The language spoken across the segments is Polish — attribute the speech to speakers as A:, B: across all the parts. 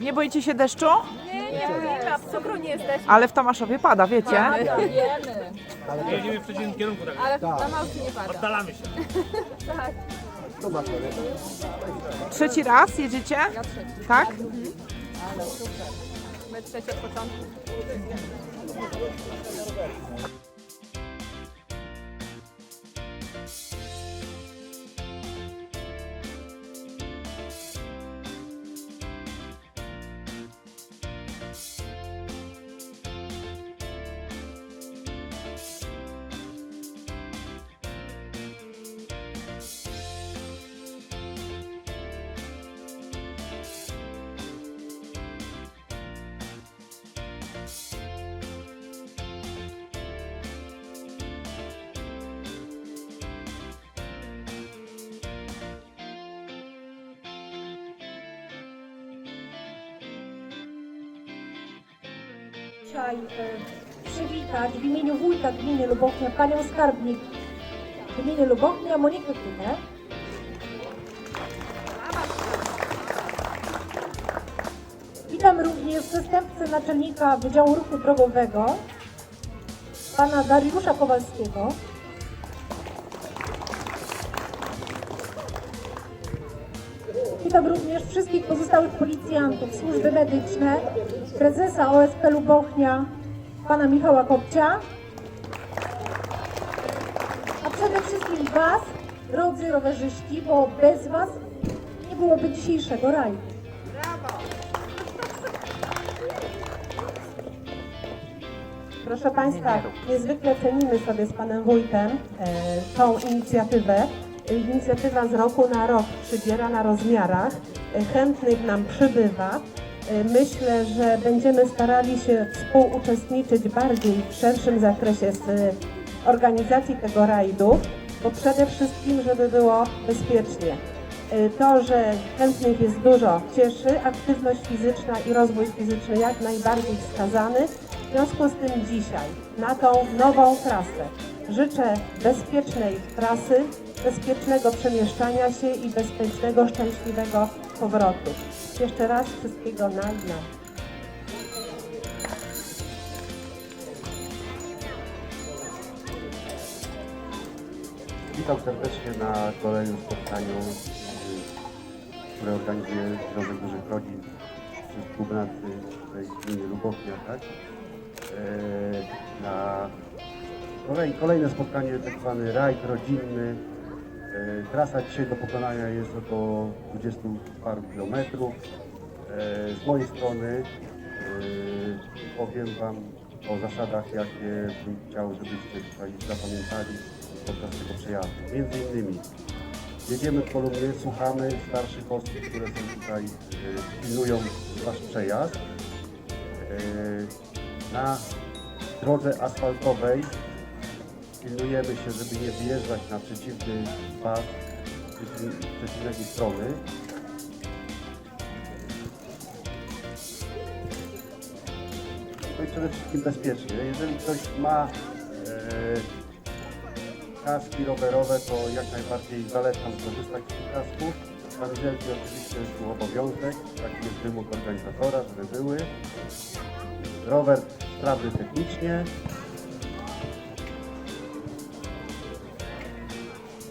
A: Nie boicie się deszczu?
B: Nie, nie boimy, a w cukru nie jesteśmy.
A: Ale w Tomaszowie pada, wiecie?
B: Wiemy.
C: Jedziemy w przeciwnym kierunku, tak
B: Ale na małki nie pada.
C: oddalamy się.
B: Tak.
A: Trzeci raz jedziecie?
B: Ja trzeci.
A: Tak?
B: Ale super. My trzeci od początku.
D: Dzisiaj e, przywitać w imieniu wójta gminy Lubochnia panią skarbnik gminy Lubochnia Monikę Kutę. Witam również zastępcę naczelnika Wydziału Ruchu Drogowego pana Dariusza Kowalskiego. Witam również wszystkich pozostałych policjantów, służby medyczne, prezesa OSP Lubochnia, pana Michała Kopcia, a przede wszystkim Was, drodzy rowerzyści, bo bez Was nie byłoby dzisiejszego rajdu. Proszę Państwa, niezwykle cenimy sobie z Panem Wójtem e, tą inicjatywę. Inicjatywa z roku na rok przybiera na rozmiarach. E, chętnych nam przybywa. E, myślę, że będziemy starali się współuczestniczyć bardziej w szerszym zakresie z e, organizacji tego rajdu, bo przede wszystkim, żeby było bezpiecznie. To, że chętnych jest dużo, cieszy. Aktywność fizyczna i rozwój fizyczny jak najbardziej wskazany. Związku z tym dzisiaj na tą nową trasę życzę bezpiecznej trasy, bezpiecznego przemieszczania się i bezpiecznego, szczęśliwego powrotu. Jeszcze raz wszystkiego na.
E: Witam serdecznie na kolejnym spotkaniu, które organizuje Związek Dużych Rodzin przy współpracy z gminy Lubochnia, tak? E, Na kolej, kolejne spotkanie, tak zwany rajd rodzinny. E, Trasa dzisiaj do pokonania jest około 20 paru kilometrów. E, Z mojej strony powiem Wam o zasadach, jakie bym chciał, żebyście tutaj zapamiętali podczas tego przejazdu. Między innymi jedziemy w kolumnie, słuchamy starszych osób, które są tutaj, pilnują Wasz przejazd. Na drodze asfaltowej pilnujemy się, żeby nie wyjeżdżać na przeciwny pas z przeciwnej strony. No i przede wszystkim bezpiecznie. Jeżeli ktoś ma e, kaski rowerowe, to jak najbardziej zalecam korzystać z tych kasków. Kamizelki oczywiście jest tu obowiązek, taki jest wymóg organizatora, żeby były. Rower sprawny technicznie.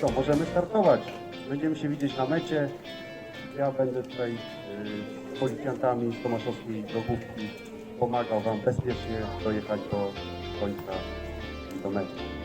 E: Co, możemy startować. Będziemy się widzieć na mecie. Ja będę tutaj y, z policjantami z Tomaszowskiej Drogówki pomagał Wam bezpiecznie dojechać do końca, do mety.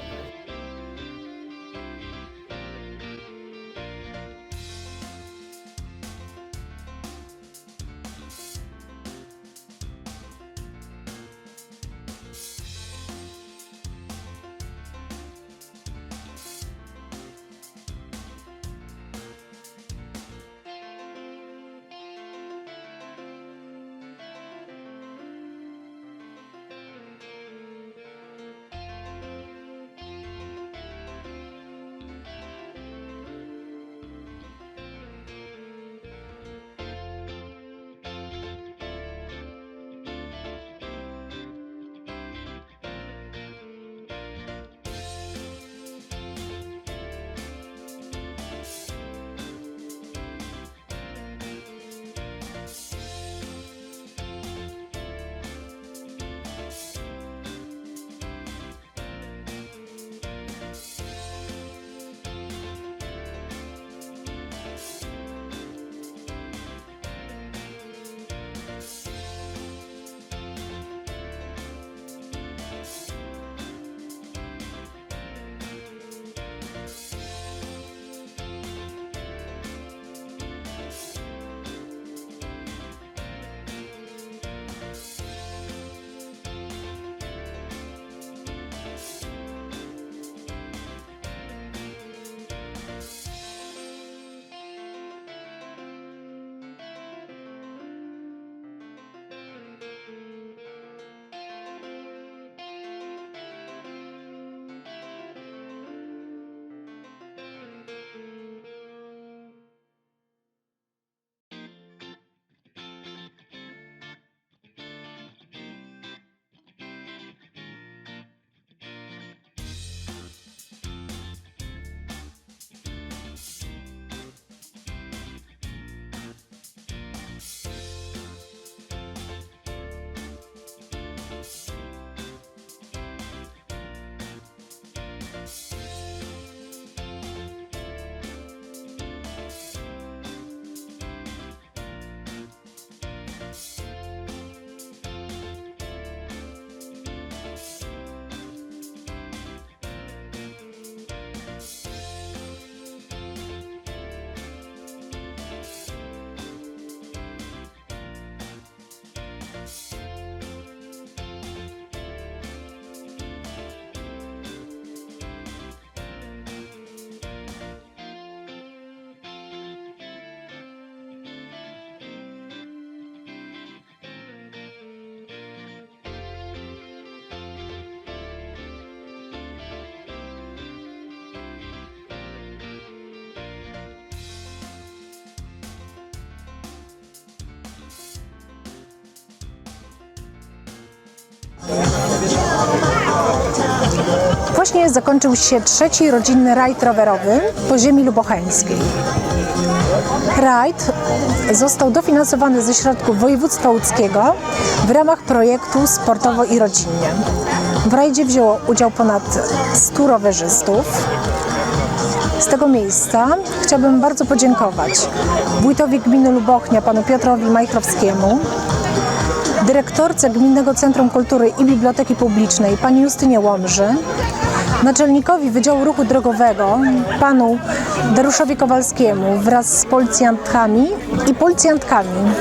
F: Właśnie zakończył się trzeci rodzinny rajd rowerowy po ziemi lubocheńskiej. Rajd został dofinansowany ze środków województwa łódzkiego w ramach projektu Sportowo i Rodzinnie. W rajdzie wzięło udział ponad 100 rowerzystów. Z tego miejsca chciałbym bardzo podziękować wójtowi gminy Lubochnia, panu Piotrowi Majchrowskiemu, dyrektorce Gminnego Centrum Kultury i Biblioteki Publicznej, pani Justynie Łomży, naczelnikowi Wydziału Ruchu Drogowego, panu Dariuszowi Kowalskiemu wraz z policjantkami i policjantkami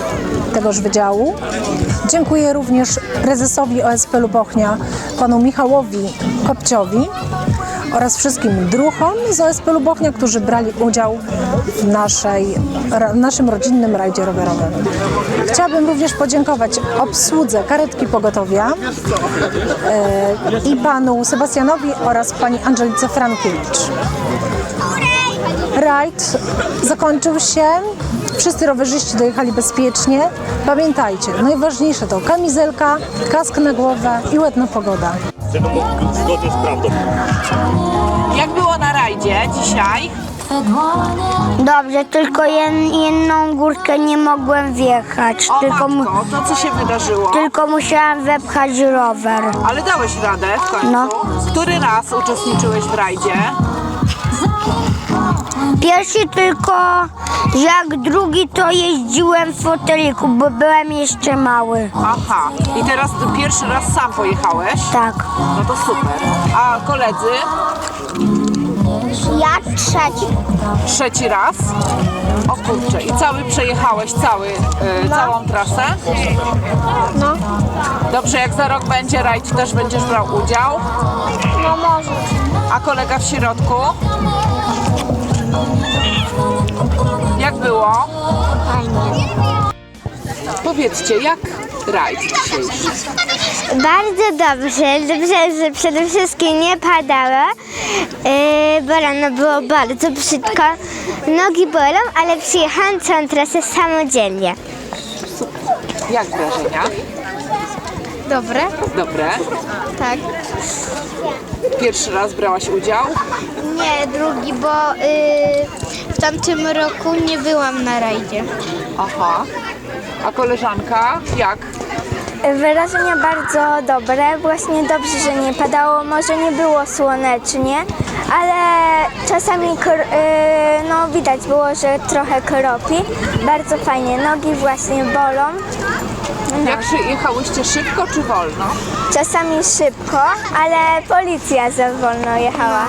F: tegoż wydziału. Dziękuję również prezesowi OSP Lubochnia, panu Michałowi Kopciowi oraz wszystkim druchom z OSP Lubochnia, którzy brali udział w naszej, naszym rodzinnym rajdzie rowerowym. Chciałabym również podziękować obsłudze karetki pogotowia e, i panu Sebastianowi oraz pani Angelice Frankiewicz. Rajd zakończył się. Wszyscy rowerzyści dojechali bezpiecznie. Pamiętajcie, najważniejsze to kamizelka, kask na głowę i ładna pogoda.
C: Zgodnie z prawdą.
A: Jak było na rajdzie dzisiaj?
G: Dobrze, tylko jed- jedną górkę nie mogłem wjechać,
A: O
G: tylko, mu,
A: matko, to co się wydarzyło?
G: tylko musiałam wepchać rower.
A: Ale dałeś radę w końcu.
G: No.
A: Który raz uczestniczyłeś w rajdzie?
G: Pierwszy tylko, jak drugi to jeździłem w foteliku, bo byłem jeszcze mały.
A: Aha. I teraz ty pierwszy raz sam pojechałeś?
G: Tak.
A: No to super. A koledzy?
G: Ja trzeci.
A: Trzeci raz? O kurczę. I cały przejechałeś cały, y, całą trasę?
G: No.
A: Dobrze, jak za rok będzie rajd, też będziesz brał udział?
G: No może.
A: A kolega w środku? Jak było? Powiedzcie, jak rajd dzisiejszy?
G: Bardzo dobrze, dobrze, że przede wszystkim nie padało, yy, bo rano było bardzo brzydko. Nogi bolą, ale przyjechałam całą trasę samodzielnie.
A: Jak wrażenia?
G: Dobre?
A: Dobre.
G: Tak.
A: Pierwszy raz brałaś udział?
G: Nie, drugi, bo y, w tamtym roku nie byłam na rajdzie.
A: Aha. A koleżanka jak?
G: Wrażenia bardzo dobre. Właśnie dobrze, że nie padało. Może nie było słonecznie, ale czasami y, no, widać było, że trochę kropi. Bardzo fajnie. Nogi właśnie bolą.
A: Jak się jechałyście szybko czy wolno?
G: Czasami szybko, ale policja za wolno jechała.